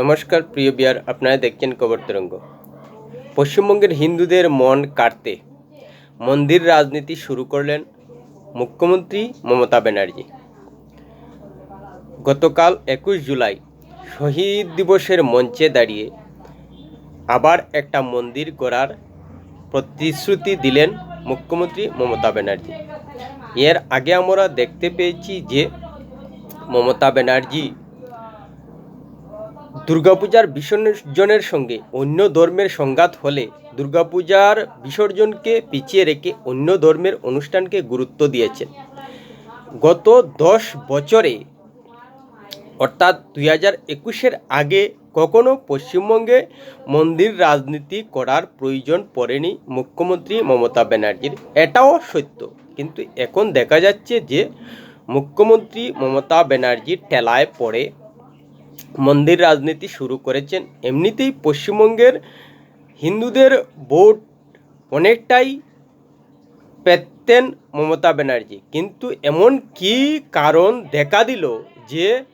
নমস্কার, প্রিয় বিয়ার, আপনারা দেখছেন কবর তরঙ্গ। পশ্চিমবঙ্গের হিন্দুদের মন কাটতে মন্দির রাজনীতি শুরু করলেন মুখ্যমন্ত্রী মমতা ব্যানার্জি। গতকাল একুশ জুলাই শহীদ দিবসের মঞ্চে দাঁড়িয়ে আবার একটা মন্দির গড়ার প্রতিশ্রুতি দিলেন মুখ্যমন্ত্রী মমতা ব্যানার্জি। এর আগে আমরা দেখতে পেয়েছি যে মমতা ব্যানার্জি দুর্গাপূজার বিসর্জনের সঙ্গে অন্য ধর্মের সংঘাত হলে দুর্গাপূজার বিসর্জনকে পিছিয়ে রেখে অন্য ধর্মের অনুষ্ঠানকে গুরুত্ব দিয়েছেন। গত দশ বছরে, অর্থাৎ দুই হাজার একুশের আগে কখনো পশ্চিমবঙ্গে মন্দির রাজনীতি করার প্রয়োজন পড়েনি মুখ্যমন্ত্রী মমতা ব্যানার্জির। এটাও সত্য। কিন্তু এখন দেখা যাচ্ছে যে মুখ্যমন্ত্রী মমতা ব্যানার্জির ঠেলায় পড়ে মন্দির রাজনীতি শুরু করেছেন। এমনিতেই পশ্চিমবঙ্গের হিন্দুদের ভোট অনেকটাই পেতেন মমতা ব্যানার্জি। কিন্তু এমন কি কারণ দেখা দিল যে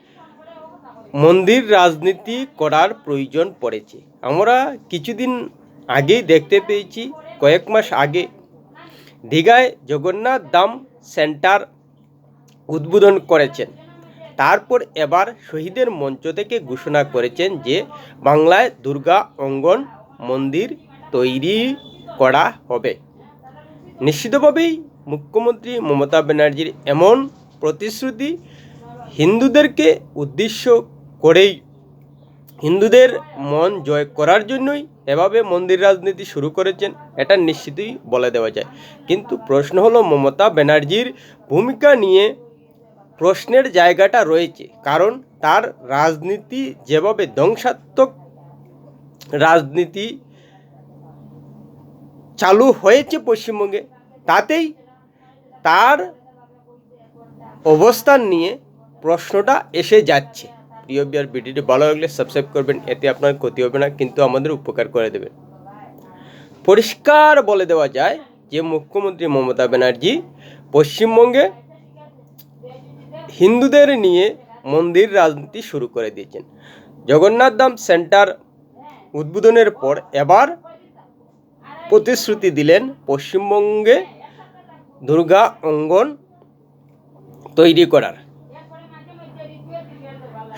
মন্দির রাজনীতি করার প্রয়োজন পড়েছে? আমরা কিছুদিন আগেই দেখতে পেয়েছি, কয়েক মাস আগে দীঘায় জগন্নাথ দাম সেন্টার উদ্বোধন করেছেন। তারপর এবার শহীদের মঞ্চ থেকে ঘোষণা করেছেন যে বাংলায় দুর্গা অঙ্গন মন্দির তৈরি করা হবে। নিশ্চিতভাবেই মুখ্যমন্ত্রী মমতা ব্যানার্জির এমন প্রতিশ্রুতি হিন্দুদেরকে উদ্দেশ্য করেই হিন্দুদের মন জয় করার জন্যই এভাবে মন্দির রাজনীতি শুরু করেছেন, এটা নিশ্চিতই বলে দেওয়া যায়। কিন্তু প্রশ্ন হলো মমতা ব্যানার্জির ভূমিকা নিয়ে প্রশ্নের জায়গাটা রয়েছে, কারণ তার রাজনীতি যেভাবে ধ্বংসাত্মক রাজনীতি চালু হয়েছে পশ্চিমবঙ্গে, তাতেই তার অবস্থান নিয়ে প্রশ্নটা এসে যাচ্ছে। প্রিয় বিয়ার ভিডিওটি ভালো লাগলে সাবস্ক্রাইব করবেন, এতে আপনার ক্ষতি হবে না, কিন্তু আমাদের উপকার করে দেবেন। পরিষ্কার বলে দেওয়া যায় যে মুখ্যমন্ত্রী মমতা ব্যানার্জি পশ্চিমবঙ্গে হিন্দুদের নিয়ে মন্দির রাজনীতি শুরু করে দিয়েছেন। জগন্নাথ ধাম সেন্টার উদ্বোধনের পর এবার প্রতিশ্রুতি দিলেন পশ্চিমবঙ্গে দুর্গা অঙ্গন তৈরি করার।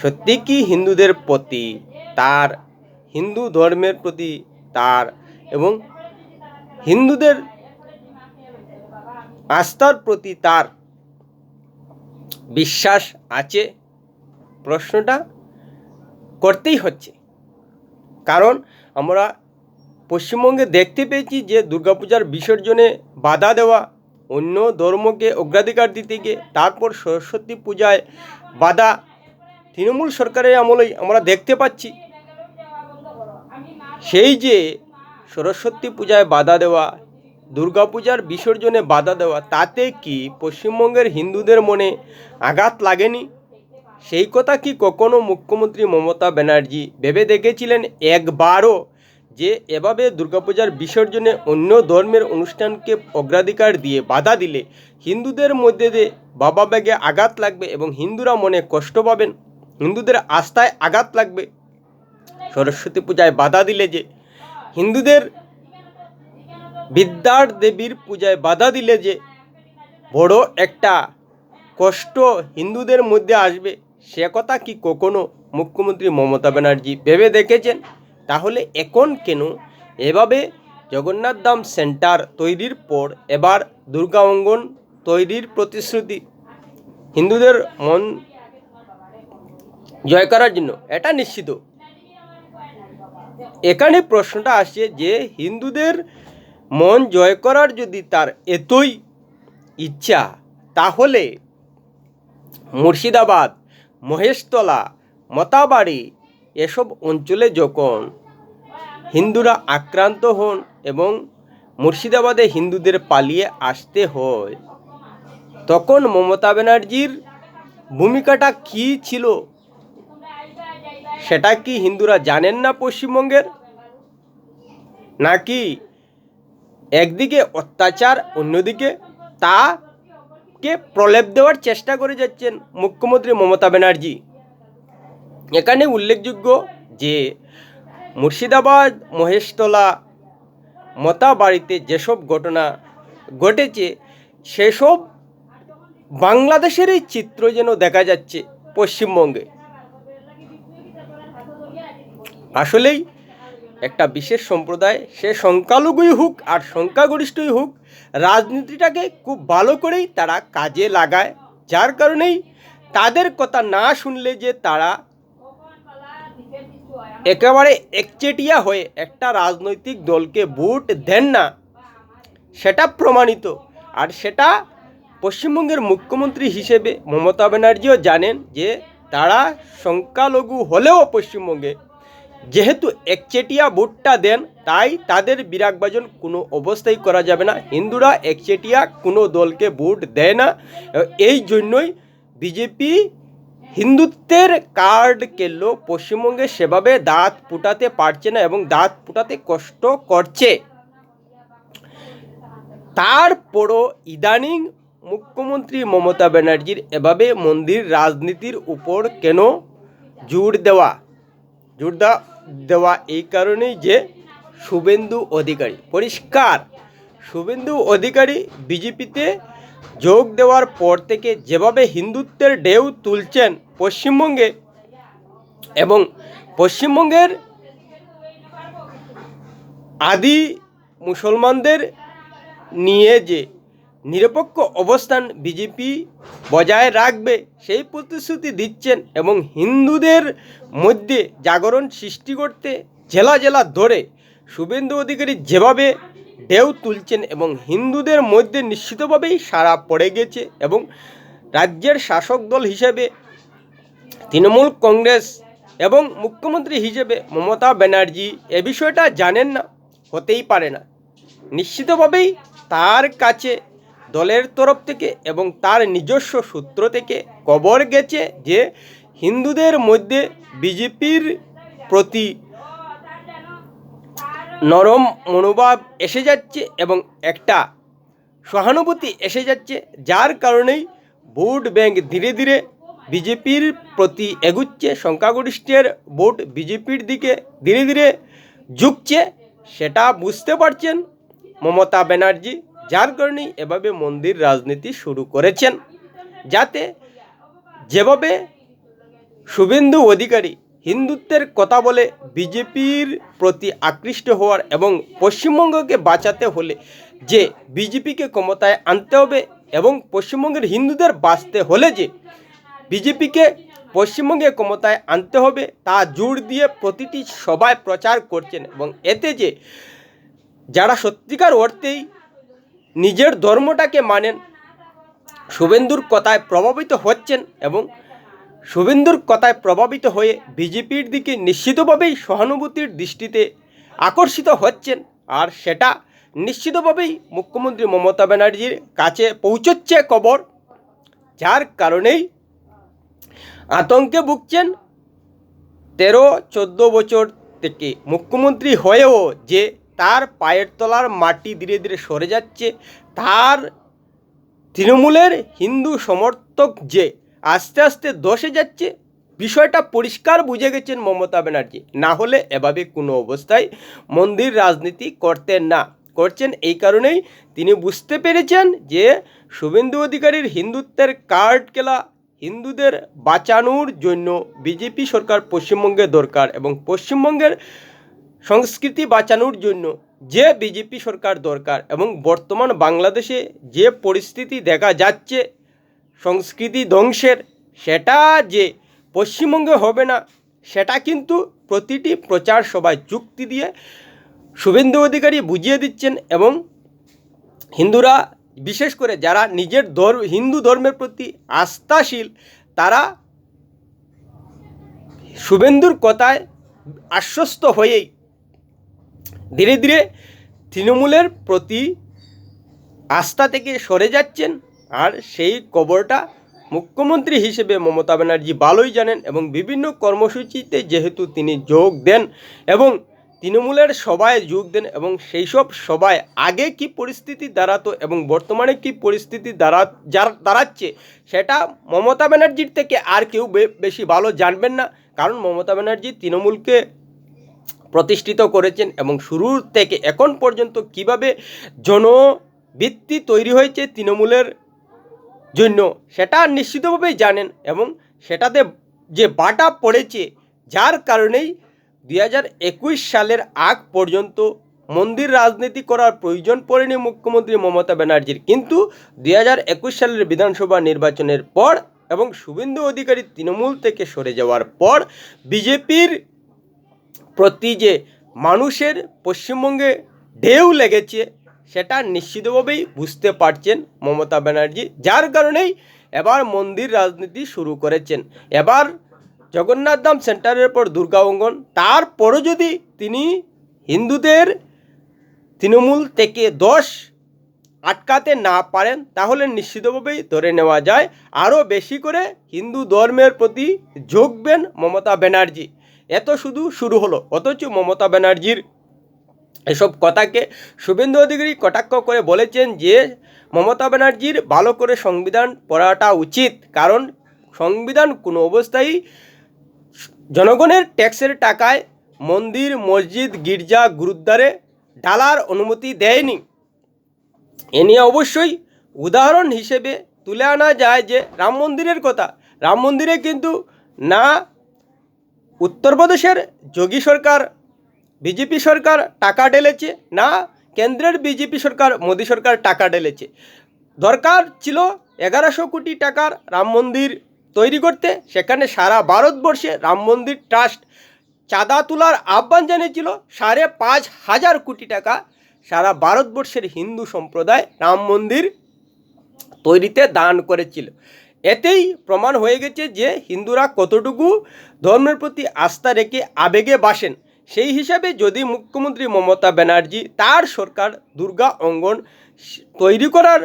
সত্যি কি হিন্দুদের প্রতি তার, হিন্দু ধর্মের প্রতি তার এবং হিন্দুদের আস্থার প্রতি তার? বিশ্বাস আছে প্রশ্নটা করতেই হচ্ছে। কারণ আমরা পশ্চিমবঙ্গে দেখতে পেয়েছি যে দুর্গাপূজার বিসর্জনে বাধা দেওয়া, অন্য ধর্মকে অগ্রাধিকার দিতে গিয়ে তারপর সরস্বতী পূজায় বাধা তৃণমূল সরকারের আমলেই আমরা দেখতে পাচ্ছি। সেই যে সরস্বতী পূজায় বাধা দেওয়া দুর্গাপূজার বিসর্জনে বাধা দেওয়া, তাতে কি পশ্চিমবঙ্গের হিন্দুদের মনে আঘাত লাগেনি? সেই কথা কি কখনো মুখ্যমন্ত্রী মমতা ব্যানার্জি ভেবে দেখেছিলেন একবারও যে এভাবে দুর্গাপূজার বিসর্জনে অন্য ধর্মের অনুষ্ঠানকে অগ্রাধিকার দিয়ে বাধা দিলে হিন্দুদের মধ্যে দিয়ে বাবা ব্যাগে আঘাত লাগবে এবং হিন্দুরা মনে কষ্ট পাবেন, হিন্দুদের আস্থায় আঘাত লাগবে? সরস্বতী পূজায় বাধা দিলে যে হিন্দুদের বিদ্যার দেবীর পূজায় বাধা দিলে যে বড় একটা কষ্ট হিন্দুদের মধ্যে আসবে, সে কথা কি কখনো মুখ্যমন্ত্রী মমতা ব্যানার্জি ভেবে দেখেছেন? তাহলে এখন কেন? এভাবে জগন্নাথ ধাম সেন্টার তৈরির পর এবার দুর্গা অঙ্গন তৈরির প্রতিশ্রুতি। হিন্দুদের মন জয় করার জন্য এটা নিশ্চিত। এখানে প্রশ্নটা আসছে যে হিন্দুদের মন জয় করার যদি তার এতই ইচ্ছা, তাহলে মুর্শিদাবাদ, মহেশতলা, মতাবাড়ি এসব অঞ্চলে যখন হিন্দুরা আক্রান্ত হন এবং মুর্শিদাবাদে হিন্দুদের পালিয়ে আসতে হয়, তখন মমতা ব্যানার্জির ভূমিকাটা কী ছিল? সেটা কি হিন্দুরা জানেন না পশ্চিমবঙ্গের? নাকি একদিকে অত্যাচার, অন্যদিকে তাকে প্রলেপ দেওয়ার চেষ্টা করে যাচ্ছেন মুখ্যমন্ত্রী মমতা ব্যানার্জি। এখানে উল্লেখযোগ্য যে মুর্শিদাবাদ, মহেশতলা মতা বাড়িতে যেসব ঘটনা ঘটেছে, সেসব বাংলাদেশেরই চিত্র যেন দেখা যাচ্ছে পশ্চিমবঙ্গে। আসলেই একটা বিশেষ সম্প্রদায়, সে সংখ্যালঘুই হোক আর সংখ্যাগরিষ্ঠই হোক, রাজনীতিটাকে খুব ভালো করেই তারা কাজে লাগায়। যার কারণেই তাদের কথা না শুনলে যে তারা একেবারে একচেটিয়া হয়ে একটা রাজনৈতিক দলকে ভোট দেন না। সেটা প্রমাণিত। আর সেটা পশ্চিমবঙ্গের মুখ্যমন্ত্রী হিসেবে মমতা ব্যানার্জিও জানেন যে তারা সংখ্যালঘু হলেও পশ্চিমবঙ্গে যেহেতু একচেটিয়া ভোটটা দেন, তাই তাদের বিরাগবাজন কোনো অবস্থায় করা যাবে না। হিন্দুরা একচেটিয়া কোনো দলকে ভোট দেয় না। এই জন্যই বিজেপি হিন্দুত্বের কার্ড কেললো পশ্চিমবঙ্গে সেভাবে দাঁত ফুটাতে পারছে না এবং দাঁত ফুটাতে কষ্ট করছে। তারপরও ইদানিং মুখ্যমন্ত্রী মমতা ব্যানার্জির এভাবে মন্দির রাজনীতির উপর কেন জোর দেওয়া? জোর দেওয়া দেওয়া এই কারণেই যে শুভেন্দু অধিকারী, পরিষ্কার। শুভেন্দু অধিকারী বিজেপিতে যোগ দেওয়ার পর থেকে যেভাবে হিন্দুত্বের ঢেউ তুলছেন পশ্চিমবঙ্গে এবং পশ্চিমবঙ্গের আদি মুসলমানদের নিয়ে যে নিরপেক্ষ অবস্থান বিজেপি বজায় রাখবে সেই প্রতিশ্রুতি দিচ্ছেন এবং হিন্দুদের মধ্যে জাগরণ সৃষ্টি করতে জেলা জেলা ধরে শুভেন্দু অধিকারী যেভাবে ঢেউ তুলছেন এবং হিন্দুদের মধ্যে নিশ্চিতভাবেই সারা পড়ে গেছে এবং রাজ্যের শাসক দল হিসেবে তৃণমূল কংগ্রেস এবং মুখ্যমন্ত্রী হিসেবে মমতা ব্যানার্জি এ বিষয়টা জানেন না, হতেই পারে না। নিশ্চিতভাবেই তার কাছে দলের তরফ থেকে এবং তার নিজস্ব সূত্র থেকে কবর গেছে যে হিন্দুদের মধ্যে বিজেপির প্রতি নরম মনোভাব এসে যাচ্ছে এবং একটা সহানুভূতি এসে যাচ্ছে, যার কারণেই ভোট ব্যাংক ধীরে ধীরে বিজেপির প্রতি এগুচ্ছে, সংখ্যাগরিষ্ঠের ভোট বিজেপির দিকে ধীরে ধীরে ঝুঁকছে, সেটা বুঝতে পারছেন মমতা ব্যানার্জি। যার কারণেই এভাবে মন্দির রাজনীতি শুরু করেছেন। যাতে যেভাবে শুভেন্দু অধিকারী হিন্দুত্বের কথা বলে বিজেপির প্রতি আকৃষ্ট হওয়ার এবং পশ্চিমবঙ্গকে বাঁচাতে হলে যে বিজেপিকে ক্ষমতায় আনতে হবে এবং পশ্চিমবঙ্গের হিন্দুদের বাঁচতে হলে যে বিজেপিকে পশ্চিমবঙ্গে ক্ষমতায় আনতে হবে, তা জোর দিয়ে প্রতিটি সভায় প্রচার করছেন এবং এতে যে যারা সত্যিকার অর্থেই নিজের ধর্মটাকে মানেন। শুভেন্দুর কথায় প্রভাবিত হচ্ছেন এবং শুভেন্দুর কথায় প্রভাবিত হয়ে বিজেপির দিকে নিশ্চিতভাবেই সহানুভূতির দৃষ্টিতে আকর্ষিত হচ্ছেন আর সেটা নিশ্চিতভাবেই মুখ্যমন্ত্রী মমতা ব্যানার্জির কাছে পৌঁছচ্ছে খবর, যার কারণেই আতঙ্কে ভুগছেন তেরো, চোদ্দ বছর থেকে মুখ্যমন্ত্রী হয়েও যে তার পায়ের তলার মাটি ধীরে ধীরে সরে যাচ্ছে। তার তৃণমূলের হিন্দু সমর্থক যে আস্তে আস্তে দশে যাচ্ছে, বিষয়টা পরিষ্কার বুঝে গেছেন মমতা ব্যানার্জি। না হলে এভাবে কোনো অবস্থায় মন্দির রাজনীতি করতেন না। করছেন এই কারণেই তিনি বুঝতে পেরেছেন যে শুভেন্দু অধিকারীর হিন্দুত্বের কার্ড খেলা হিন্দুদের বাঁচানোর জন্য বিজেপি সরকার পশ্চিমবঙ্গে দরকার এবং পশ্চিমবঙ্গের সংস্কৃতি বাঁচানোর জন্য যে বিজেপি সরকার দরকার এবং বর্তমান বাংলাদেশে যে পরিস্থিতি দেখা যাচ্ছে, সংস্কৃতি ধ্বংসের, সেটা যে পশ্চিমবঙ্গে হবে না, সেটা কিন্তু প্রতিটি প্রচার সভায় যুক্তি দিয়ে শুভেন্দু অধিকারী বুঝিয়ে দিচ্ছেন এবং হিন্দুরা, বিশেষ করে যারা নিজের ধর্ম, হিন্দু ধর্মের প্রতি আস্থাশীল, তারা শুভেন্দুর কথায় আশ্বস্ত হয়েই ধীরে ধীরে তৃণমূলের প্রতি আস্থা থেকে সরে যাচ্ছেন আর সেই খবরটা মুখ্যমন্ত্রী হিসেবে মমতা ব্যানার্জি ভালোই জানেন এবং বিভিন্ন কর্মসূচিতে যেহেতু তিনি যোগ দেন এবং তৃণমূলের সভায় যোগ দেন এবং সেই সব সভায় আগে কি পরিস্থিতি দাঁড়াতো এবং বর্তমানে কি পরিস্থিতি দাঁড়া, যার, দাঁড়াচ্ছে সেটা মমতা ব্যানার্জির থেকে আর কেউ বেশি ভালো জানবেন না। কারণ মমতা ব্যানার্জি তৃণমূলকে প্রতিষ্ঠিত করেছেন এবং শুরুর থেকে এখন পর্যন্ত কীভাবে জনভিত্তি তৈরি হয়েছে তৃণমূলের জন্য, সেটা নিশ্চিতভাবেই জানেন এবং সেটাতে যে বাটা পড়েছে, যার কারণেই দুই হাজার একুশ সালের আগ পর্যন্ত মন্দির রাজনীতি করার প্রয়োজন পড়েনি মুখ্যমন্ত্রী মমতা ব্যানার্জির। কিন্তু দুই হাজার একুশ সালের বিধানসভা নির্বাচনের পর এবং শুভেন্দু অধিকারী তৃণমূল থেকে সরে যাওয়ার পর বিজেপির প্রতি যে মানুষের পশ্চিমবঙ্গে ঢেউ লেগেছে, সেটা নিশ্চিতভাবেই বুঝতে পারছেন মমতা ব্যানার্জি। যার কারণেই এবার মন্দির রাজনীতি শুরু করেছেন। এবার জগন্নাথ ধাম সেন্টারের পর দুর্গা অঙ্গন, তারপরও যদি তিনি হিন্দুদের তৃণমূল থেকে দশ আটকাতে না পারেন, তাহলে নিশ্চিতভাবেই ধরে নেওয়া যায়। আরও বেশি করে হিন্দু ধর্মের প্রতি ঝুঁকবেন মমতা ব্যানার্জি। এত শুধু শুরু হলো, অথচ মমতা ব্যানার্জির এসব কথাকে শুভেন্দু অধিকারী কটাক্ষ করে বলেছেন যে, মমতা ব্যানার্জির ভালো করে সংবিধান পড়াটা উচিত, কারণ সংবিধান কোনো অবস্থায় জনগণের ট্যাক্সের টাকায় মন্দির, মসজিদ, গির্জা, গুরুদ্বারে ঢালার অনুমতি দেয়নি। এ নিয়ে অবশ্যই উদাহরণ হিসেবে তুলে আনা যায় যে, রাম মন্দিরের কথা। রাম মন্দিরে কিন্তু না উত্তরপ্রদেশের যোগী সরকার, বিজেপি সরকার টাকা ঢেলেছে না কেন্দ্রের বিজেপি সরকার, মোদী সরকার টাকা ঢেলেছে? দরকার ছিল এগারোশো কোটি টাকার রাম মন্দির তৈরি করতে। সেখানে সারা ভারতবর্ষে রাম মন্দির ট্রাস্ট চাঁদা তোলার আহ্বান জানিয়েছিল। সাড়ে পাঁচ হাজার কোটি টাকা সারা ভারতবর্ষের হিন্দু সম্প্রদায় রাম মন্দির তৈরিতে দান করেছিল। এতেই প্রমাণ হয়ে গেছে যে হিন্দুরা কতটুকু ধর্মের প্রতি আস্থা রেখে আবেগে বাসেন। সেই হিসাবে যদি মুখ্যমন্ত্রী মমতা ব্যানার্জি তার সরকার দুর্গা অঙ্গন তৈরি করার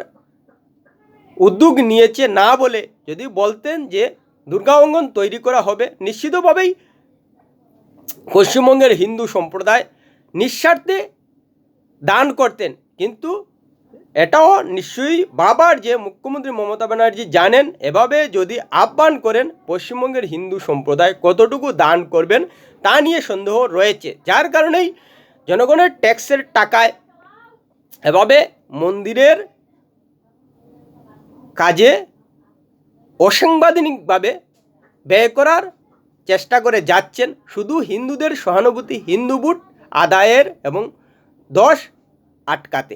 উদ্যোগ নিয়েছে না বলে যদি বলতেন যে দুর্গা অঙ্গন তৈরি করা হবে, নিশ্চিতভাবেই পশ্চিমবঙ্গের হিন্দু সম্প্রদায় নিঃস্বার্থে দান করতেন। কিন্তু এটাও নিশ্চয়ই বাবার যে মুখ্যমন্ত্রী মমতা ব্যানার্জি জানেন, এভাবে যদি আহ্বান করেন, পশ্চিমবঙ্গের হিন্দু সম্প্রদায় কতটুকু দান করবেন তা নিয়ে সন্দেহ রয়েছে। যার কারণেই জনগণের ট্যাক্সের টাকায় এভাবে মন্দিরের কাজে অসাংবিধানিকভাবে ব্যয় করার চেষ্টা করে যাচ্ছেন। শুধু হিন্দুদের সহানুভূতি হিন্দু বুট আদায়ের এবং দশ আটকাতে।